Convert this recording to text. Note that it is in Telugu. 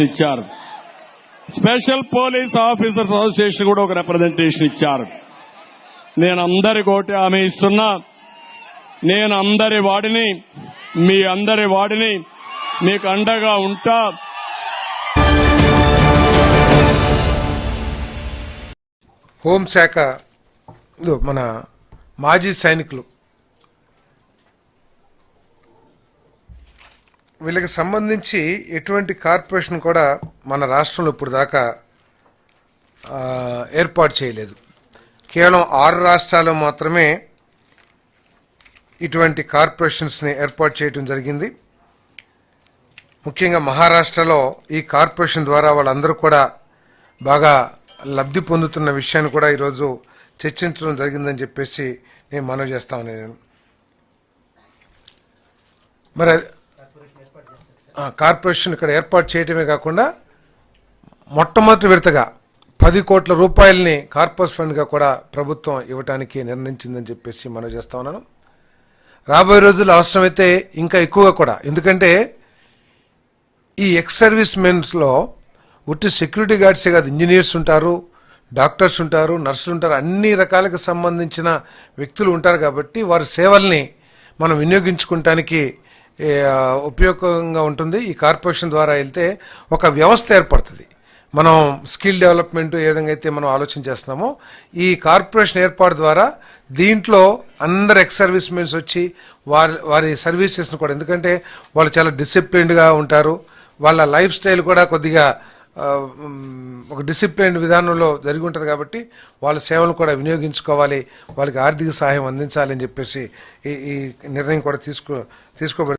ఇచ్చారు. స్పెషల్ పోలీస్ ఆఫీసర్స్ అసోసియేషన్ కూడా ఒక రిప్రజెంటేషన్ ఇచ్చారు. నేను అందరి కోటి హామీ ఇస్తున్నా. నేను అందరి వాడిని మీ అందరి వాడిని మీకు అండగా ఉంటా. హోంశాఖ మన మాజీ సైనికులు వీళ్ళకి సంబంధించి ఎటువంటి కార్పొరేషన్ కూడా మన రాష్ట్రంలో ఇప్పుడు దాకా ఏర్పాటు చేయలేదు. కేవలం ఆరు రాష్ట్రాల్లో మాత్రమే ఇటువంటి కార్పొరేషన్స్ని ఏర్పాటు చేయడం జరిగింది. ముఖ్యంగా మహారాష్ట్రలో ఈ కార్పొరేషన్ ద్వారా వాళ్ళందరూ కూడా బాగా లబ్ధి పొందుతున్న విషయాన్ని కూడా ఈరోజు చర్చించడం జరిగిందని చెప్పేసి నేను మనవి చేస్తాను నేను మరి కార్పొరేషన్ ఇక్కడ ఏర్పాటు చేయడమే కాకుండా మొట్టమొదటి విడతగా పది కోట్ల రూపాయలని కార్పొరేట్ ఫండ్గా కూడా ప్రభుత్వం ఇవ్వడానికి నిర్ణయించిందని చెప్పేసి మనం చేస్తా ఉన్నాను. రాబోయే రోజుల్లో అవసరమైతే ఇంకా ఎక్కువగా కూడా. ఎందుకంటే ఈ ఎక్స్ సర్వీస్ మెన్స్లో ఉట్టి సెక్యూరిటీ గార్డ్సే కాదు ఇంజనీర్స్ ఉంటారు డాక్టర్స్ ఉంటారు నర్సులు ఉంటారు అన్ని రకాలకు సంబంధించిన వ్యక్తులు ఉంటారు కాబట్టి వారి సేవల్ని మనం వినియోగించుకుంటానికి ఉపయోగంగా ఉంటుంది. ఈ కార్పొరేషన్ ద్వారా వెళ్తే ఒక వ్యవస్థ ఏర్పడుతుంది. మనం స్కిల్ డెవలప్మెంట్ ఏ విధంగా అయితే మనం ఆలోచన చేస్తున్నామో ఈ కార్పొరేషన్ ఏర్పాటు ద్వారా దీంట్లో అందరు ఎక్స్ సర్వీస్ మెన్స్ వచ్చి వారి వారి సర్వీసెస్ని కూడా ఎందుకంటే వాళ్ళు చాలా డిసిప్లిన్డ్గా ఉంటారు. వాళ్ళ లైఫ్ స్టైల్ కూడా కొద్దిగా ఒక డిసిప్లిన్ విధానంలో జరిగి ఉంటుంది కాబట్టి వాళ్ళ సేవలు కూడా వినియోగించుకోవాలి. వాళ్ళకి ఆర్థిక సహాయం అందించాలని చెప్పేసి ఈ ఈ నిర్ణయం కూడా తీసుకో తీసుకోబడి